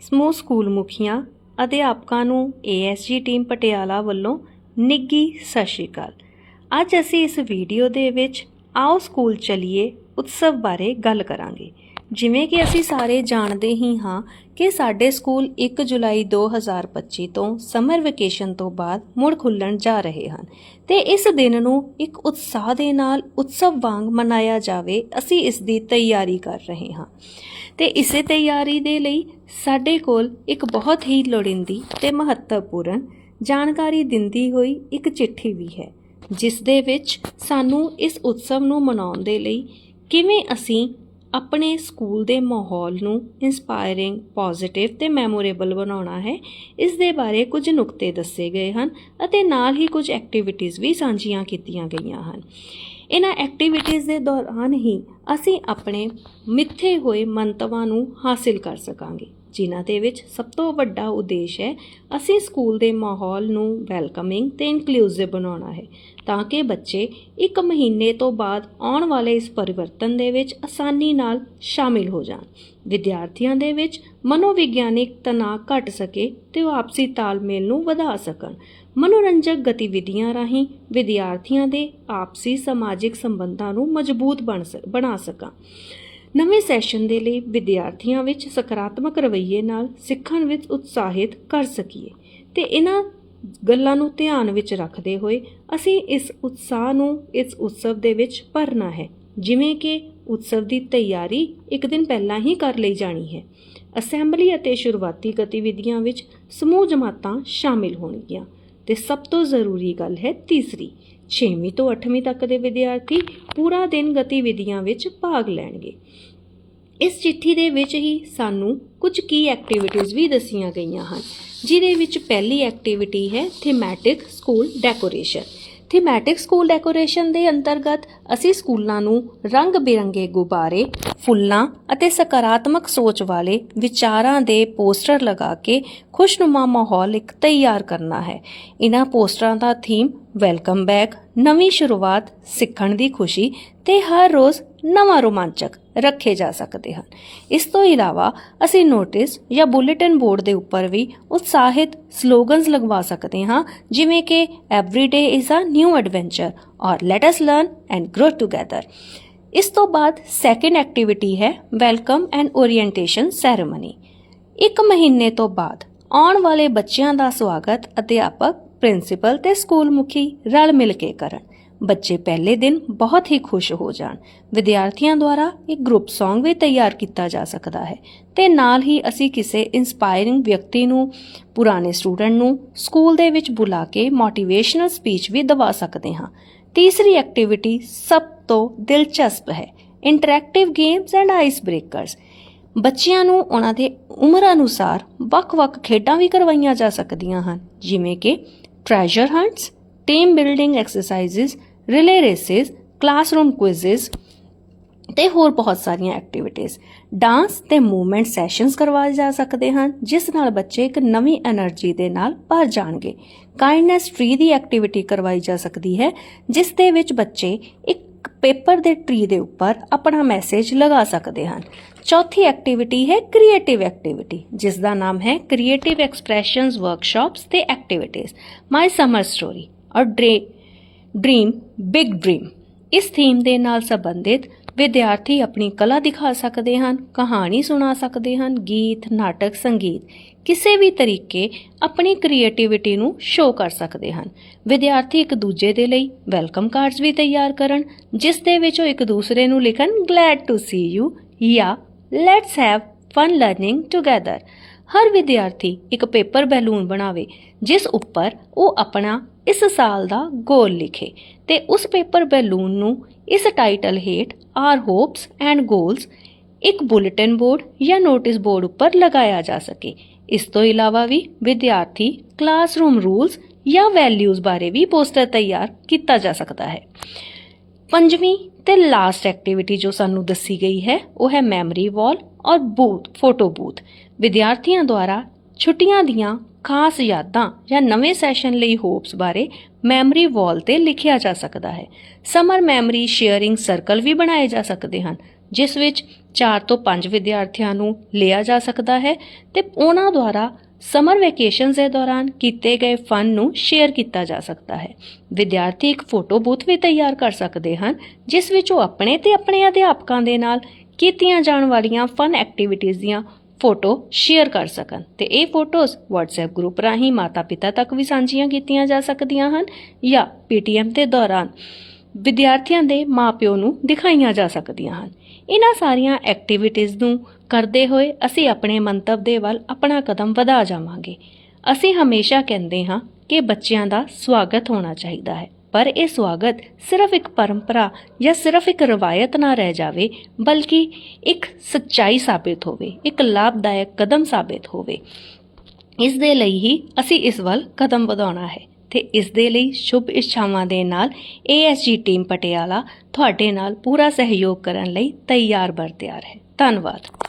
ਸਮੂਹ ਸਕੂਲ ਮੁਖੀਆਂ ਅਧਿਆਪਕਾਂ ਨੂੰ ਏਐਸਜੀ ਟੀਮ ਪਟਿਆਲਾ ਵੱਲੋਂ ਨਿੱਗੀ ਸਤਿ ਸ਼੍ਰੀ ਅਕਾਲ। ਅੱਜ ਅਸੀਂ ਇਸ ਵੀਡੀਓ ਦੇ ਵਿੱਚ ਆਓ ਸਕੂਲ ਚਲੀਏ ਉਤਸਵ ਬਾਰੇ ਗੱਲ ਕਰਾਂਗੇ। ਜਿਵੇਂ ਕਿ ਅਸੀਂ ਸਾਰੇ ਜਾਣਦੇ ਹੀ ਹਾਂ ਕਿ ਸਾਡੇ ਸਕੂਲ 1 ਜੁਲਾਈ 2025 ਤੋਂ ਸਮਰ ਵੈਕੇਸ਼ਨ ਤੋਂ ਬਾਅਦ ਮੁੜ ਖੁੱਲਣ ਜਾ ਰਹੇ ਹਨ ਤੇ ਇਸ ਦਿਨ ਨੂੰ ਇੱਕ ਉਤਸ਼ਾਹ ਦੇ ਨਾਲ ਉਤਸਵ ਵਾਂਗ ਮਨਾਇਆ ਜਾਵੇ, ਅਸੀਂ ਇਸ ਦੀ ਤਿਆਰੀ ਕਰ ਰਹੇ ਹਾਂ। ਤੇ ਇਸੇ ਤਿਆਰੀ ਦੇ ਲਈ ਸਾਡੇ ਕੋਲ ਇੱਕ ਬਹੁਤ ਹੀ ਲੋੜੀਂਦੀ ਤੇ ਮਹੱਤਵਪੂਰਨ ਜਾਣਕਾਰੀ ਦਿੰਦੀ ਹੋਈ ਇੱਕ ਚਿੱਠੀ ਵੀ ਹੈ, ਜਿਸ ਦੇ ਵਿੱਚ ਸਾਨੂੰ ਇਸ ਉਤਸਵ ਨੂੰ ਮਨਾਉਣ ਦੇ ਲਈ ਕਿਵੇਂ ਅਸੀਂ ਆਪਣੇ ਸਕੂਲ ਦੇ ਮਾਹੌਲ ਨੂੰ ਇਨਸਪਾਇਰਿੰਗ ਪੋਜ਼ਿਟਿਵ ਤੇ ਮੈਮੋਰੇਬਲ ਬਣਾਉਣਾ ਹੈ। ਇਸ ਦੇ ਬਾਰੇ ਕੁਝ ਨੁਕਤੇ ਦੱਸੇ ਗਏ ਹਨ ਅਤੇ ਨਾਲ ਹੀ ਕੁਝ ਐਕਟੀਵਿਟੀਜ਼ ਵੀ ਸਾਂਝੀਆਂ ਕੀਤੀਆਂ ਗਈਆਂ ਹਨ। ਇਹਨਾਂ ਐਕਟੀਵਿਟੀਜ਼ ਦੇ ਦੌਰਾਨ ਹੀ ਅਸੀਂ ਆਪਣੇ ਮਿੱਥੇ ਹੋਏ ਮੰਤਵਾਂ ਨੂੰ ਹਾਸਿਲ ਕਰ ਸਕਾਂਗੇ। ਜਿਨ੍ਹਾਂ ਦੇ ਵਿੱਚ ਸਭ ਤੋਂ ਵੱਡਾ ਉਦੇਸ਼ ਹੈ, ਅਸੀਂ ਸਕੂਲ ਦੇ ਮਾਹੌਲ ਨੂੰ ਵੈਲਕਮਿੰਗ ਤੇ ਇਨਕਲੂਸਿਵ ਬਣਾਉਣਾ ਹੈ, ਤਾਂ ਕਿ ਬੱਚੇ ਇੱਕ ਮਹੀਨੇ ਤੋਂ ਬਾਅਦ ਆਉਣ ਵਾਲੇ ਇਸ ਪਰਿਵਰਤਨ ਦੇ ਵਿੱਚ ਆਸਾਨੀ ਨਾਲ ਸ਼ਾਮਿਲ ਹੋ ਜਾਣ। ਵਿਦਿਆਰਥੀਆਂ ਦੇ ਵਿੱਚ ਮਨੋਵਿਗਿਆਨਿਕ ਤਣਾਅ ਘਟ ਸਕੇ ਤੇ ਉਹ ਆਪਸੀ ਤਾਲਮੇਲ ਨੂੰ ਵਧਾ ਸਕਣ। ਮਨੋਰੰਜਕ ਗਤੀਵਿਧੀਆਂ ਰਾਹੀਂ ਵਿਦਿਆਰਥੀਆਂ ਦੇ ਆਪਸੀ ਸਮਾਜਿਕ ਸੰਬੰਧਾਂ ਨੂੰ ਮਜ਼ਬੂਤ ਬਣ ਸ- ਬਣਾ ਸਕਾਂ ਨਵੇਂ ਸੈਸ਼ਨ ਦੇ ਲਈ ਵਿਦਿਆਰਥੀਆਂ ਵਿੱਚ ਸਕਾਰਾਤਮਕ ਰਵੱਈਏ ਨਾਲ ਸਿੱਖਣ ਵਿੱਚ ਉਤਸ਼ਾਹਿਤ ਕਰ ਸਕੀਏ ਤੇ ਇਹਨਾਂ ਗੱਲਾਂ ਨੂੰ ਧਿਆਨ ਵਿੱਚ ਰੱਖਦੇ ਹੋਏ ਅਸੀਂ ਇਸ ਉਤਸ਼ਾਹ ਨੂੰ ਇਸ ਉਤਸਵ ਦੇ ਵਿੱਚ ਭਰਨਾ ਹੈ। ਜਿਵੇਂ ਕਿ ਉਤਸਵ ਦੀ ਤਿਆਰੀ ਇੱਕ ਦਿਨ ਪਹਿਲਾਂ ਹੀ ਕਰ ਲਈ ਜਾਣੀ ਹੈ। ਅਸੈਂਬਲੀ ਅਤੇ ਸ਼ੁਰੂਆਤੀ ਗਤੀਵਿਧੀਆਂ ਵਿੱਚ ਸਮੂਹ ਜਮਾਤਾਂ ਸ਼ਾਮਿਲ ਹੋਣਗੀਆਂ। ਤੇ ਸਭ ਤੋਂ ਜ਼ਰੂਰੀ ਗੱਲ ਹੈ ਤੀਸਰੀ। 6ਵੀਂ ਤੋਂ 8ਵੀਂ ਤੱਕ ਦੇ ਵਿਦਿਆਰਥੀ ਪੂਰਾ ਦਿਨ ਗਤੀਵਿਧੀਆਂ ਵਿੱਚ ਭਾਗ ਲੈਣਗੇ। ਇਸ ਚਿੱਠੀ ਦੇ ਵਿੱਚ ਹੀ ਸਾਨੂੰ ਕੁਝ ਕੀ ਐਕਟੀਵਿਟੀਜ਼ ਵੀ ਦੱਸੀਆਂ ਗਈਆਂ ਹਨ, ਜਿਹਦੇ ਵਿੱਚ ਪਹਿਲੀ ਐਕਟੀਵਿਟੀ ਹੈ thematic school decoration thematic school decoration ਦੇ ਅੰਤਰਗਤ ਅਸੀਂ ਸਕੂਲਾਂ ਨੂੰ ਰੰਗ ਬਿਰੰਗੇ ਗੁਬਾਰੇ, ਫੁੱਲਾਂ ਅਤੇ ਸਕਾਰਾਤਮਕ ਸੋਚ ਵਾਲੇ ਵਿਚਾਰਾਂ ਦੇ ਪੋਸਟਰ ਲਗਾ ਕੇ ਖੁਸ਼ਨੁਮਾ ਮਾਹੌਲ ਇੱਕ ਤਿਆਰ ਕਰਨਾ ਹੈ। ਇਹਨਾਂ ਪੋਸਟਰਾਂ ਦਾ ਥੀਮ ਵੈਲਕਮ ਬੈਕ ਨਵੀਂ ਸ਼ੁਰੂਆਤ, ਸਿੱਖਣ ਦੀ ਖੁਸ਼ੀ ਤੇ ਹਰ ਰੋਜ਼ ਨਵਾਂ ਰੋਮਾਂਚਕ ਰੱਖੇ ਜਾ ਸਕਦੇ ਹਨ। ਇਸ ਤੋਂ ਇਲਾਵਾ ਅਸੀਂ ਨੋਟਿਸ ਜਾਂ ਬੁਲੇਟਿਨ ਬੋਰਡ ਦੇ ਉੱਪਰ ਵੀ ਉਤਸ਼ਾਹਿਤ ਸਲੋਗਨਸ ਲਗਵਾ ਸਕਦੇ ਹਾਂ, ਜਿਵੇਂ ਕਿ every day is a new adventure ਔਰ let us learn and grow together ਇਸ ਤੋਂ ਬਾਅਦ ਸੈਕੰਡ ਐਕਟੀਵਿਟੀ ਹੈ ਵੈਲਕਮ ਐਂਡ ਓਰੀਐਂਟੇਸ਼ਨ ਸੈਰੇਮਨੀ ਇੱਕ ਮਹੀਨੇ ਤੋਂ ਬਾਅਦ ਆਉਣ ਵਾਲੇ ਬੱਚਿਆਂ ਦਾ ਸਵਾਗਤ ਅਧਿਆਪਕ ਪ੍ਰਿੰਸੀਪਲ ਤੇ ਸਕੂਲ ਮੁਖੀ ਰਲ ਮਿਲ ਕੇ ਕਰਨ। ਬੱਚੇ ਪਹਿਲੇ ਦਿਨ ਬਹੁਤ ਹੀ ਖੁਸ਼ ਹੋ ਜਾਣ। ਵਿਦਿਆਰਥੀਆਂ ਦੁਆਰਾ ਇੱਕ ਗਰੁੱਪ Song ਵੀ ਤਿਆਰ ਕੀਤਾ ਜਾ ਸਕਦਾ ਹੈ ਤੇ ਨਾਲ ਹੀ ਅਸੀਂ ਕਿਸੇ ਇਨਸਪਾਇਰਿੰਗ ਵਿਅਕਤੀ ਨੂੰ, ਪੁਰਾਣੇ ਸਟੂਡੈਂਟ ਨੂੰ ਸਕੂਲ ਦੇ ਵਿੱਚ ਬੁਲਾ ਕੇ ਮੋਟੀਵੇਸ਼ਨਲ ਸਪੀਚ ਵੀ ਦਵਾ ਸਕਦੇ ਹਾਂ। ਤੀਸਰੀ ਐਕਟੀਵਿਟੀ ਸਭ ਤੋਂ ਦਿਲਚਸਪ ਹੈ interactive games and ice breakers ਬੱਚਿਆਂ ਨੂੰ ਉਹਨਾਂ ਦੇ ਉਮਰ ਅਨੁਸਾਰ ਵੱਖ-ਵੱਖ ਖੇਡਾਂ ਵੀ ਕਰਵਾਈਆਂ ਜਾ ਸਕਦੀਆਂ ਹਨ, ਜਿਵੇਂ ਕਿ treasure hunts team building exercises relay races classroom quizzes ਤੇ ਹੋਰ ਬਹੁਤ ਸਾਰੀਆਂ ਐਕਟੀਵਿਟੀਆਂ ਡਾਂਸ ਤੇ ਮੂਵਮੈਂਟ ਸੈਸ਼ਨਸ ਕਰਵਾਏ ਜਾ ਸਕਦੇ ਹਨ, ਜਿਸ ਨਾਲ ਬੱਚੇ ਇੱਕ ਨਵੀਂ એનર્ਜੀ ਦੇ ਨਾਲ ਭਰ ਜਾਣਗੇ। ਕਾਈਂਡਨੈਸ ਟ੍ਰੀ ਦੀ ਐਕਟੀਵਿਟੀ ਕਰਵਾਈ ਜਾ ਸਕਦੀ ਹੈ, ਜਿਸ ਦੇ ਵਿੱਚ ਬੱਚੇ ਇੱਕ ਪੇਪਰ ਦੇ ਟ੍ਰੀ ਦੇ ਉੱਪਰ ਆਪਣਾ ਮੈਸੇਜ ਲਗਾ ਸਕਦੇ ਹਨ। ਚੌਥੀ ਐਕਟੀਵਿਟੀ ਹੈ ਕ੍ਰੀਏਟਿਵ ਐਕਟੀਵਿਟੀ ਜਿਸ ਦਾ ਨਾਮ ਹੈ ਕ੍ਰੀਏਟਿਵ ਐਕਸਪ੍ਰੈਸ਼ਨਸ ਵਰਕਸ਼ਾਪਸ ਤੇ ਐਕਟੀਵਿਟੀਆਂ ਮਾਈ ਸਮਰ ਸਟੋਰੀ ਔਰ ਡਰੇ ਡ੍ਰੀਮ ਬਿਗ ਡ੍ਰੀਮ ਇਸ ਥੀਮ ਦੇ ਨਾਲ ਸੰਬੰਧਿਤ ਵਿਦਿਆਰਥੀ ਆਪਣੀ ਕਲਾ ਦਿਖਾ ਸਕਦੇ ਹਨ, ਕਹਾਣੀ ਸੁਣਾ ਸਕਦੇ ਹਨ, ਗੀਤ, ਨਾਟਕ, ਸੰਗੀਤ। ਕਿਸੇ ਵੀ ਤਰੀਕੇ ਆਪਣੀ ਕ੍ਰੀਏਟੀਵਿਟੀ ਨੂੰ ਸ਼ੋਅ ਕਰ ਸਕਦੇ ਹਨ। ਵਿਦਿਆਰਥੀ ਇੱਕ ਦੂਜੇ ਦੇ ਲਈ ਵੈਲਕਮ ਕਾਰਡਸ ਵੀ ਤਿਆਰ ਕਰਨ, ਜਿਸ ਦੇ ਵਿੱਚ ਉਹ ਇੱਕ ਦੂਸਰੇ ਨੂੰ ਲਿਖਣ ਗਲੈਡ ਟੂ ਸੀ ਯੂ ਜਾਂ let's have fun learning together ਹਰ ਵਿਦਿਆਰਥੀ ਇੱਕ ਪੇਪਰ ਬੈਲੂਨ ਬਣਾਵੇ, ਜਿਸ ਉੱਪਰ ਉਹ ਆਪਣਾ ਇਸ ਸਾਲ ਦਾ ਗੋਲ ਲਿਖੇ ਤੇ ਉਸ ਪੇਪਰ ਬੈਲੂਨ ਨੂੰ ਇਸ ਟਾਈਟਲ ਹੇਠ ਆਰ ਹੋਪਸ ਐਂਡ ਗੋਲਸ ਇੱਕ ਬੁਲੇਟਿਨ ਬੋਰਡ ਜਾਂ ਨੋਟਿਸ ਬੋਰਡ ਉੱਪਰ ਲਗਾਇਆ ਜਾ ਸਕੇ। ਇਸ ਤੋਂ ਇਲਾਵਾ ਵੀ ਵਿਦਿਆਰਥੀ ਕਲਾਸਰੂਮ ਰੂਲਸ ਜਾਂ ਵੈਲਿਊਜ਼ ਬਾਰੇ ਵੀ ਪੋਸਟਰ ਤਿਆਰ ਕੀਤਾ ਜਾ ਸਕਦਾ ਹੈ। ਪੰਜਵੀਂ ਤੇ ਲਾਸਟ ਐਕਟੀਵਿਟੀ ਜੋ ਸਾਨੂੰ ਦੱਸੀ ਗਈ ਹੈ, ਉਹ ਹੈ ਮੈਮਰੀ ਵਾਲ। ਔਰ ਬੂਥ ਫੋਟੋ ਬੂਥ ਵਿਦਿਆਰਥੀਆਂ ਦੁਆਰਾ ਛੁੱਟੀਆਂ ਦੀਆਂ ਖਾਸ ਯਾਦਾਂ ਜਾਂ ਨਵੇਂ ਸੈਸ਼ਨ ਲਈ ਹੋਪਸ ਬਾਰੇ ਮੈਮਰੀ ਵਾਲ ਤੇ ਲਿਖਿਆ ਜਾ ਸਕਦਾ ਹੈ। ਸਮਰ ਮੈਮਰੀ ਸ਼ੇਅਰਿੰਗ ਸਰਕਲ ਵੀ ਬਣਾਏ ਜਾ ਸਕਦੇ ਹਨ, ਜਿਸ ਵਿੱਚ 4 ਤੋਂ 5 ਵਿਦਿਆਰਥੀਆਂ ਨੂੰ ਲਿਆ ਜਾ ਸਕਦਾ ਹੈ ਤੇ ਉਹਨਾਂ ਦੁਆਰਾ ਸਮਰ ਵੈਕੇਸ਼ਨਸ ਦੇ ਦੌਰਾਨ ਕੀਤੇ ਗਏ ਫਨ ਨੂੰ ਸ਼ੇਅਰ ਕੀਤਾ ਜਾ ਸਕਦਾ ਹੈ। ਵਿਦਿਆਰਥੀ ਇੱਕ ਫੋਟੋ ਬੂਥ ਵੀ ਤਿਆਰ ਕਰ ਸਕਦੇ ਹਨ, ਜਿਸ ਵਿੱਚ ਉਹ ਆਪਣੇ ਤੇ ਆਪਣੇ ਅਧਿਆਪਕਾਂ ਦੇ ਨਾਲ ਕੀਤੀਆਂ ਜਾਣ ਵਾਲੀਆਂ ਫਨ ਐਕਟੀਵਿਟੀਜ਼ ਦੀਆਂ ਫੋਟੋ ਸ਼ੇਅਰ ਕਰ ਸਕਣ। ਤੇ ਇਹ ਫੋਟੋਜ਼ WhatsApp ਗਰੁੱਪ ਰਾਹੀਂ ਮਾਤਾ-ਪਿਤਾ ਤੱਕ ਵੀ ਸਾਂਝੀਆਂ ਕੀਤੀਆਂ ਜਾ ਸਕਦੀਆਂ ਹਨ ਜਾਂ PTM ਦੇ ਦੌਰਾਨ ਵਿਦਿਆਰਥੀਆਂ ਦੇ ਮਾਪਿਓ ਨੂੰ ਦਿਖਾਈਆਂ ਜਾ ਸਕਦੀਆਂ ਹਨ। ਇਹਨਾਂ ਸਾਰੀਆਂ ਐਕਟੀਵਿਟੀਜ਼ ਨੂੰ ਕਰਦੇ ਹੋਏ ਅਸੀਂ ਆਪਣੇ ਮੰਤਵ ਦੇ ਵੱਲ ਆਪਣਾ ਕਦਮ ਵਧਾ ਜਾਵਾਂਗੇ। ਅਸੀਂ ਹਮੇਸ਼ਾ ਕਹਿੰਦੇ ਹਾਂ ਕਿ ਬੱਚਿਆਂ ਦਾ ਸਵਾਗਤ ਹੋਣਾ ਚਾਹੀਦਾ ਹੈ। ਪਰ ਇਹ ਸਵਾਗਤ ਸਿਰਫ ਇੱਕ ਪਰੰਪਰਾ ਜਾਂ ਸਿਰਫ ਇੱਕ ਰਵਾਇਤ ਨਾ ਰਹਿ ਜਾਵੇ, ਬਲਕਿ ਇੱਕ ਸੱਚਾਈ ਸਾਬਿਤ ਹੋਵੇ, ਇੱਕ ਲਾਭਦਾਇਕ ਕਦਮ ਸਾਬਿਤ ਹੋਵੇ। ਇਸ ਦੇ ਲਈ ਹੀ ਅਸੀਂ ਇਸ ਵੱਲ ਕਦਮ ਵਧਾਉਣਾ ਹੈ ਤੇ ਇਸ ਦੇ ਲਈ ਸ਼ੁਭ ਇੱਛਾਵਾਂ ਦੇ ਨਾਲ ASG ਟੀਮ ਪਟਿਆਲਾ ਤੁਹਾਡੇ ਨਾਲ ਪੂਰਾ ਸਹਿਯੋਗ ਕਰਨ ਲਈ ਤਿਆਰ ਬਰ ਤਿਆਰ ਹੈ। ਧੰਨਵਾਦ।